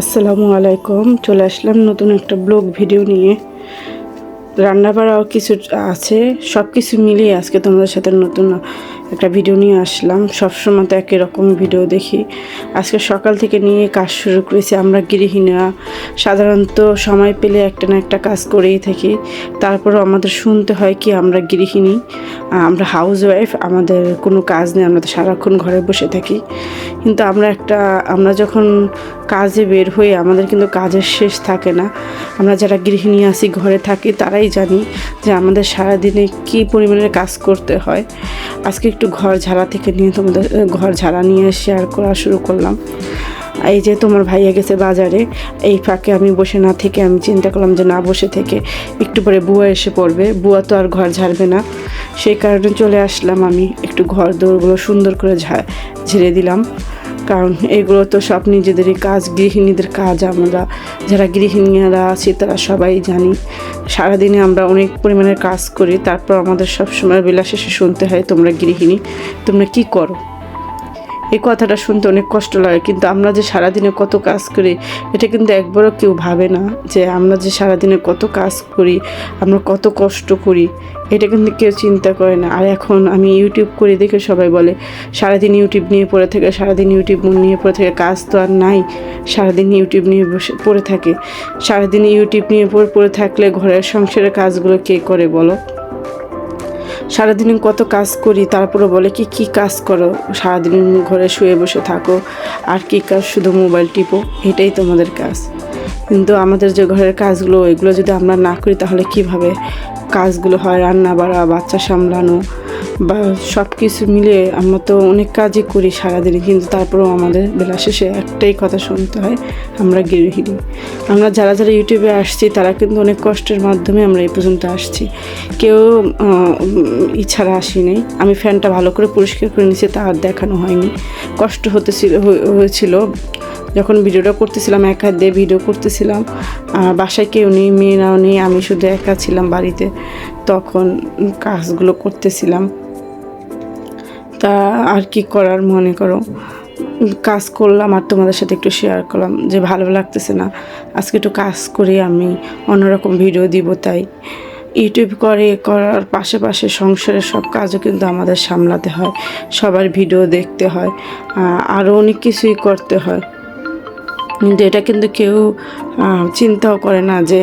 আসসালামু আলাইকুম। চলে আসলাম নতুন একটা ব্লগ ভিডিও নিয়ে। রান্না বাড়াও কিছু আছে সব কিছু মিলিয়ে আজকে তোমাদের সাথে নতুন একটা ভিডিও নিয়ে আসলাম। সবসময় তো একই রকম ভিডিও দেখি। আজকে সকাল থেকে নিয়ে কাজ শুরু করেছি। আমরা গৃহিণীরা সাধারণত সময় পেলে একটা না একটা কাজ করেই থাকি। তারপরও আমাদের শুনতে হয় কি আমরা গৃহিণী, আমরা হাউস ওয়াইফ আমাদের কোনো কাজ নেই, আমরা তো সারাক্ষণ ঘরে বসে থাকি। কিন্তু আমরা একটা, আমরা যখন কাজে বের হই, আমাদের কিন্তু কাজের শেষ থাকে না। আমরা যারা গৃহিণী আছি, ঘরে থাকি, তারাই জানি যে আমাদের সারাদিনে কী পরিমাণের কাজ করতে হয়। আজকে একটু ঘর ঝাড়া থেকে নিয়ে তোমাদের ঘর ঝাড়া নিয়ে শেয়ার করা শুরু করলাম। এই যে তোমার ভাইয়া গেছে বাজারে, এই ফাঁকে আমি বসে না থেকে আমি চিন্তা করলাম যে না বসে থেকে একটু পরে বুয়া এসে পড়বে। বুয়া তো আর ঘর ঝাড়বে না। সেই কারণে চলে আসলাম আমি একটু ঘর দৌড়গুলো সুন্দর করে ঝেড়ে দিলাম। কারণ এগুলো তো সব নিজেদেরই কাজ, গৃহিণীদের কাজ আমরা, যারা গৃহিণীরা আছি তারা সবাই জানি। সারাদিনে আমরা অনেক পরিমাণের কাজ করি, তারপর আমাদের সবসময় বেলা শেষে শুনতে হয়, তোমরা গৃহিণী, তোমরা কি করো? এই কথাটা শুনতে অনেক কষ্ট লাগে, কিন্তু আমরা যে সারাদিনে কত কাজ করি, এটা কিন্তু একবারও কেউ ভাবে না যে আমরা যে সারাদিনে কত কাজ করি, আমরা কত কষ্ট করি, এটা কিন্তু কেউ চিন্তা করে না। আর এখন আমি ইউটিউব করে দেখে সবাই বলে, সারাদিন ইউটিউব নিয়ে পড়ে থাকে, সারাদিন ইউটিউব নিয়ে পড়ে থাকে, কাজ তো আর নাই, সারাদিন ইউটিউব নিয়ে বসে, পড়ে থাকে। সারাদিন ইউটিউব নিয়ে পড়ে পড়ে থাকলে ঘরের সংসারের কাজগুলো কে করে বলো? সারাদিন কত কাজ করি তারপরে বলে কি কি কাজ করো? সারাদিন ঘরে শুয়ে বসে থাকো, আর কি কাজ, শুধু মোবাইল টিপো, এটাই তোমাদের কাজ। কিন্তু আমাদের যে ঘরের কাজগুলো, ওইগুলো যদি আমরা না করি, তাহলে কীভাবে কাজগুলো হয়? রান্না বাড়া বাচ্চা সামলানো বা সব কিছু মিলিয়ে আমরা তো অনেক কাজই করি সারাদিনে, কিন্তু তারপরেও আমাদের বেলা শেষে একটাই কথা শুনতে হয়, আমরা গৃহিণী আমরা যারা যারা ইউটিউবে আসছি, তারা কিন্তু অনেক কষ্টের মাধ্যমে আমরা এই পর্যন্ত আসছি। কেউ ইচ্ছারা আসিনি আমি ফ্যানটা ভালো করে পরিষ্কার করে নিয়েছি, তা আর দেখানো হয়নি। কষ্ট হতেছিল হয়েছিল। যখন ভিডিওটা করতেছিলাম, এক হাত দিয়ে ভিডিও করতেছিলাম বাসায় কেউ নেই, মেয়েরাও নেই, আমি শুধু একা ছিলাম বাড়িতে, তখন কাজগুলো করতেছিলাম। তা আর কি করার মনে করো? কাজ করলাম আর তোমাদের সাথে একটু শেয়ার করলাম যে ভালো লাগতেছে না। আজকে একটু কাজ করে আমি, অন্যরকম ভিডিও দিব তাই। ইউটিউব করে, করার পাশে সংসারের সব কাজও কিন্তু আমাদের সামলাতে হয়, সবার ভিডিও দেখতে হয় আরও অনেক কিছুই করতে হয়। কিন্তু এটা কিন্তু কেউ চিন্তাও করে না যে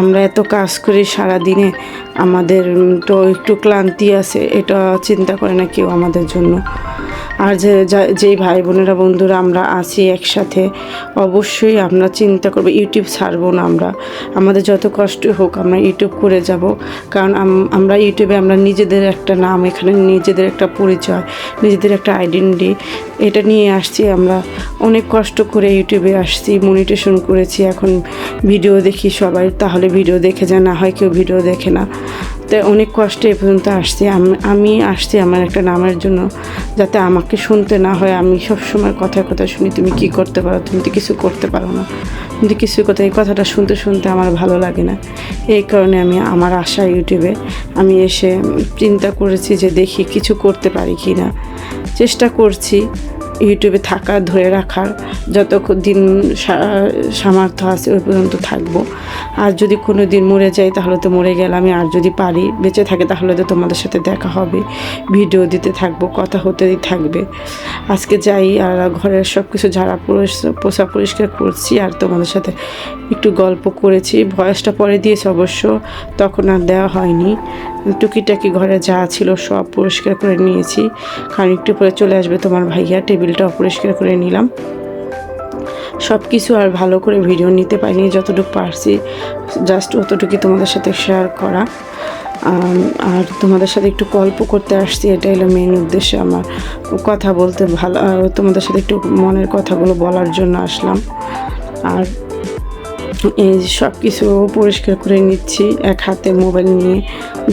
আমরা এত কাজ করি সারা দিনে আমাদের তো একটু ক্লান্তি আছে, এটা চিন্তা করে না কেউ আমাদের জন্য। আর যে যেই ভাই বোনেরা বন্ধুরা আমরা আছি একসাথে, অবশ্যই আমরা চিন্তা করব। ইউটিউব ছাড়বো না আমরা। আমাদের যত কষ্ট হোক আমরা ইউটিউব করে যাব। কারণ আমরা ইউটিউবে আমরা নিজেদের একটা নাম, এখানে নিজেদের একটা পরিচয়, নিজেদের একটা আইডেন্টি এটা নিয়ে আসছি আমরা। অনেক কষ্ট করে ইউটিউবে আসছি মনিটেশন করেছি। এখন ভিডিও দেখি সবাই, তাহলে ভিডিও দেখে যায়, না হয় কেউ ভিডিও দেখে না। তাই অনেক কষ্টে এ পর্যন্ত আসছি। আমি আসছি আমার একটা নামের জন্য, যাতে আমাকে শুনতে না হয়। আমি সবসময় কথায় কথা শুনি, তুমি কি করতে পারো? তুমি তো কিছু করতে পারো না। কিন্তু কিছু কথা এই কথাটা শুনতে শুনতে আমার ভালো লাগে না। এই কারণে আমি আমার আশা ইউটিউবে আমি এসে চিন্তা করেছি যে দেখি কিছু করতে পারি কি না চেষ্টা করছি। ইউটিউবে থাকা, ধরে রাখার যত দিন সামর্থ্য আছে ওই পর্যন্ত থাকব। আর যদি কোনো দিন মরে যাই তাহলে তো মরে গেলামই, আর যদি পারি বেঁচে থাকে তাহলে তো তোমাদের সাথে দেখা হবে, ভিডিও দিতে থাকব, কথা হতেই থাকবে। আজকে যাই আর ঘরের সব কিছু ঝাড়া পোষা পরিষ্কার করছি আর তোমাদের সাথে একটু গল্প করেছি। ভয়েসটা পরে দিয়েছি অবশ্য, তখন আর দেওয়া হয়নি। টুকিটাকি ঘরে যা ছিল সব পরিষ্কার করে নিয়েছি। কারণ একটু পরে চলে আসবে তোমার ভাইয়া টেবিলটা অপরিষ্কার করে নিলাম। সব কিছু আর ভালো করে ভিডিও নিতে পারিনি, যতটুকু পারছি জাস্ট অতটুকুই তোমাদের সাথে শেয়ার করা। আর তোমাদের সাথে একটু গল্প করতে আসছি, এটা হলো মেন উদ্দেশ্যে আমার কথা বলতে ভালো তোমাদের সাথে একটু মনের কথাগুলো বলার জন্য আসলাম। আর সব কিছু পরিষ্কার করে নিচ্ছি, এক হাতে মোবাইল নিয়ে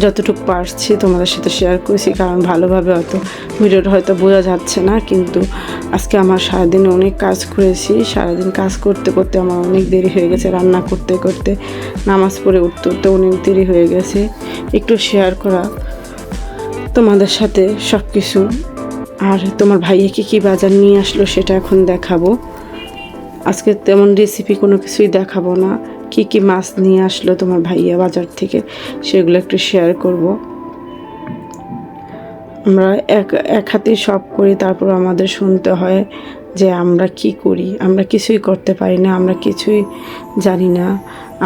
যতটুকু পারছি তোমাদের সাথে শেয়ার করেছি, কারণ ভালোভাবে হয়তো ভিডিওটা হয়তো বোঝা যাচ্ছে না, কিন্তু আজকে আমার সারাদিনে অনেক কাজ করেছি, সারাদিন কাজ করতে করতে আমার অনেক দেরি হয়ে গেছে, রান্না করতে করতে, নামাজ পড়ে উঠতে উঠতে অনেক দেরি হয়ে গেছে। একটু শেয়ার করা তোমাদের সাথে সব কিছু আর তোমার ভাইয়াকে কী বাজার নিয়ে আসলো সেটা এখন দেখাবো। আজকে তেমন রেসিপি কোনো কিছুই দেখাবো না। কি কি মাছ নিয়ে আসলো তোমার ভাইয়া বাজার থেকে, সেগুলো একটু শেয়ার করব। আমরা এক এক হাতে সব করি, তারপর আমাদের শুনতে হয় যে আমরা কি করি। আমরা কিছুই করতে পারি না, আমরা কিছুই জানি না।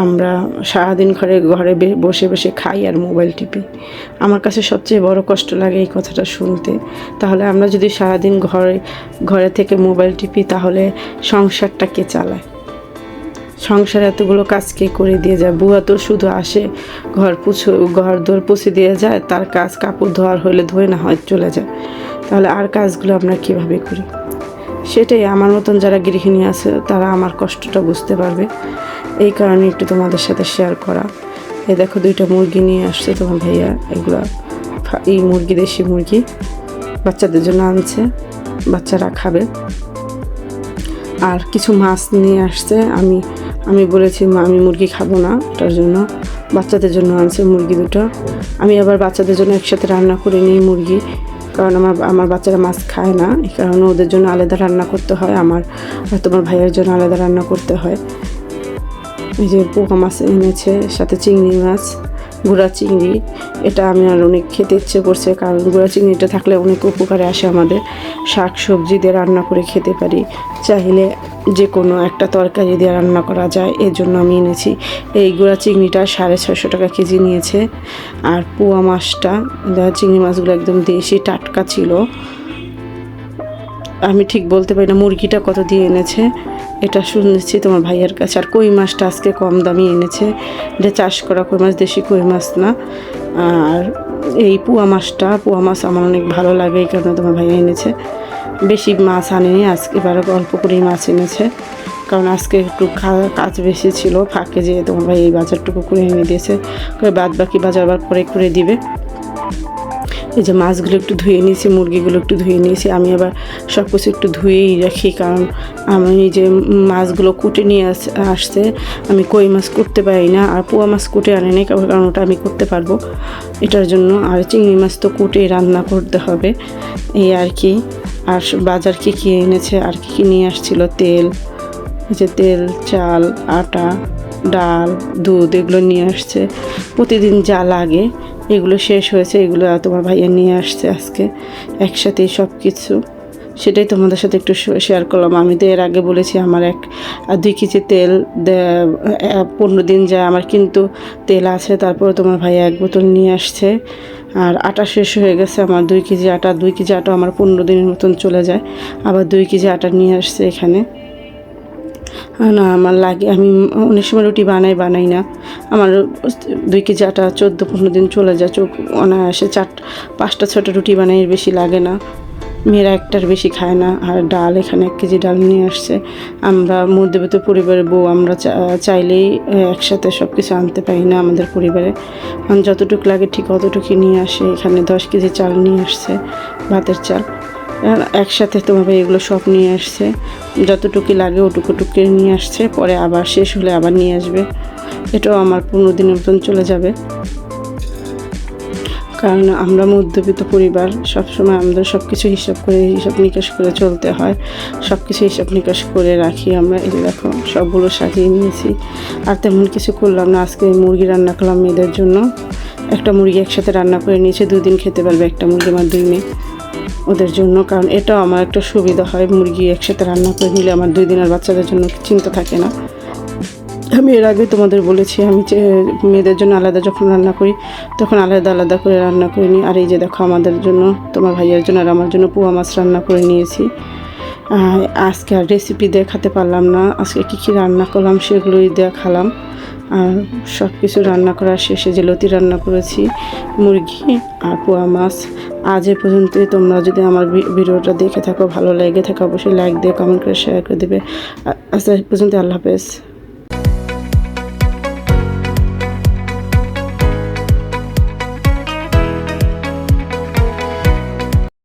আমরা সারাদিন ঘরে ঘরে বসে বসে খাই আর মোবাইল টিপি। আমার কাছে সবচেয়ে বড় কষ্ট লাগে এই কথাটা শুনতে। তাহলে আমরা যদি সারাদিন ঘরে ঘরে থেকে মোবাইল টিপি, তাহলে সংসারটা কে চালায়? সংসার এতগুলো কাজ কে করে দিয়ে যায়? বুয়া তো শুধু আসে, ঘর পুছো, ঘর দোর পুছে দিয়ে যায়, তার কাজ কাপড় ধোয়ার হলে ধোয় না হয় চলে যায়। তাহলে আর কাজগুলো আমরা কীভাবে করি? সেটাই আমার মতন যারা গৃহিণী আছে, তারা আমার কষ্টটা বুঝতে পারবে। এই কারণে একটু তোমাদের সাথে শেয়ার করা। এই দেখো দুইটা মুরগি নিয়ে আসছে তোমার ভাইয়া, এগুলো এই মুরগি, দেশি মুরগি। বাচ্চাদের জন্য আনছে, বাচ্চারা খাবে। আর কিছু মাছ নিয়ে আসছে, আমি আমি বলেছি আমি মুরগি খাব না। এটার জন্য বাচ্চাদের জন্য আনছে মুরগি দুটো। আমি আবার বাচ্চাদের জন্য একসাথে রান্না করে নিই মুরগি, কারণ আমার আমার বাচ্চারা মাছ খায় না। এই কারণে ওদের জন্য আলাদা রান্না করতে হয়, আমার তোমার ভাইয়ের জন্য আলাদা রান্না করতে হয়। এই যে পোকা মাছ এনেছে, সাথে চিংড়ি মাছ, গুঁড়া চিংড়ি, এটা আমি আর অনেক খেতে ইচ্ছে করছে, কারণ গুঁড়া চিংড়িটা থাকলে অনেক উপকারে আসে আমাদের। শাক সবজি দিয়ে রান্না করে খেতে পারি। চাইলে যে কোনো একটা তরকারি দিয়ে রান্না করা যায় এর জন্য আমি এনেছি। এই গুঁড়া চিংড়িটা সাড়ে ছয়শো টাকা কেজি নিয়েছে। আর পোয়া মাছটা চিংড়ি মাছগুলো একদম দেশি টাটকা ছিল, আমি ঠিক বলতে পারি না মুরগিটা কত দিয়ে এনেছে। এটা শুনেছি তোমার ভাইয়ের কাছে। আর কই মাছটা আজকে কম দামি এনেছে? এটা চাষ করা কই মাছ, দেশি কই মাছ না। আর এই পুয়া মাছটা, পুয়া মাছ আমার অনেক ভালো লাগে, এই কারণে তোমার ভাইয়া এনেছে। বেশি মাছ আনেনি, আজকে এবারে অল্প করেই মাছ এনেছে। কারণ আজকে একটু কাজ বেশি ছিল, ফাঁকে যেয়ে তোমার ভাই এই বাজারটুকু করে এনে দিয়েছে। বাদ বাকি বাজার আবার পরে করে দিবে। এই যে মাছগুলো একটু ধুয়ে নিয়েছি, মুরগিগুলো একটু ধুয়ে নিয়েছি। আমি আবার সব কিছু একটু ধুয়েই রাখি, কারণ আমি যে মাছগুলো কুটে নিয়ে আস- আসতে আমি কই মাছ করতে পারি না, আর পোয়া মাছ কুটে আনে নি কারণ ওটা আমি করতে পারব। এটার জন্য আর চিংড়ি মাছ তো কুটে রান্না করতে হবে, এই আর কি। আর বাজার কী কী এনেছে, আর কী কী নিয়ে আসছিল? তেল যে তেল, চাল, আটা, ডাল, দুধ, এগুলো নিয়ে আসছে। প্রতিদিন যা লাগে। এগুলো শেষ হয়েছে, এগুলো তোমার ভাইয়া নিয়ে আসছে আজকে একসাথে সব কিছু। সেটাই তোমাদের সাথে একটু শেয়ার করলাম। আমি তো এর আগে বলেছি, আমার এক দুই কেজি তেল পনেরো দিন যায় আমার কিন্তু তেল আছে, তারপরে তোমার ভাইয়া এক বোতল নিয়ে আসছে। আর আটা শেষ হয়ে গেছে, আমার দুই কেজি আটা, দুই কেজি আটা আমার পনেরো দিনের মতন চলে যায়। আবার দুই কেজি আটা নিয়ে আসছে এখানে। না, আমার লাগে আমি অনেক সময় রুটি বানাই বানাই না। আমার দুই কেজি আটা, চোদ্দ, পনেরো দিন চলে যায় চোখ অনায়াসে। চার, পাঁচটা ছটা রুটি বানাই এর বেশি লাগে না। মেয়েরা একটার বেশি খায় না। আর ডাল, এখানে এক কেজি ডাল নিয়ে আসছে। আমরা মধ্যবিত্ত পরিবারের বউ, আমরা চাইলেই একসাথে সব কিছু আনতে পারি না আমাদের পরিবারে। যতটুকু লাগে ঠিক অতটুকুই নিয়ে আসে। এখানে দশ কেজি চাল নিয়ে আসছে, ভাতের চাল। একসাথে তোমার এগুলো সব নিয়ে আসছে। যতটুকু লাগে ওটুকু টুকু নিয়ে আসছে, পরে আবার শেষ হলে আবার নিয়ে আসবে। এটাও আমার পনেরো দিনের মতন চলে যাবে। কারণ আমরা মধ্যবিত্ত পরিবার, সবসময় আমাদের সব কিছু হিসাব করে, হিসাব নিকাশ করে চলতে হয়। সব কিছু হিসাব নিকাশ করে রাখি আমরা, এই দেখো, সবগুলো সাজিয়ে নিয়েছি। আর তেমন কিছু করলাম না, আজকে মুরগি রান্না করলাম মেয়েদের জন্য। একটা মুরগি একসাথে রান্না করে নিয়েছে, দুদিন খেতে পারবে একটা মুরগি আমার দুই মেয়ে। ওদের জন্য, কারণ এটাও আমার একটা সুবিধা হয় মুরগি একসাথে রান্না করে নিলে আমার দুই দিনের বাচ্চাদের জন্য চিন্তা থাকে না। আমি এর আগে তোমাদের বলেছি, আমি যে মেয়েদের জন্য আলাদা যখন রান্না করি, তখন আলাদা আলাদা করে রান্না করে নিই। আর এই যে দেখো, আমাদের জন্য, তোমার ভাইয়ের জন্য আর আমার জন্য পোয়া মাছ রান্না করে নিয়েছি। আজকে আর রেসিপি দেখাতে পারলাম না। আজকে কী কী রান্না করলাম সেগুলোই দেখালাম। আর সব কিছু রান্না করার শেষে যে লতি রান্না করেছি, মুরগি আর পোয়া মাছ। আজ এ পর্যন্তই। তোমরা যদি আমার ভিডিওটা দেখে থাকো, ভালো লেগে থাকো, অবশ্যই লাইক দিয়ে কমেন্ট করে শেয়ার করে দেবে। আজ পর্যন্ত আল্লাহ হাফেজ।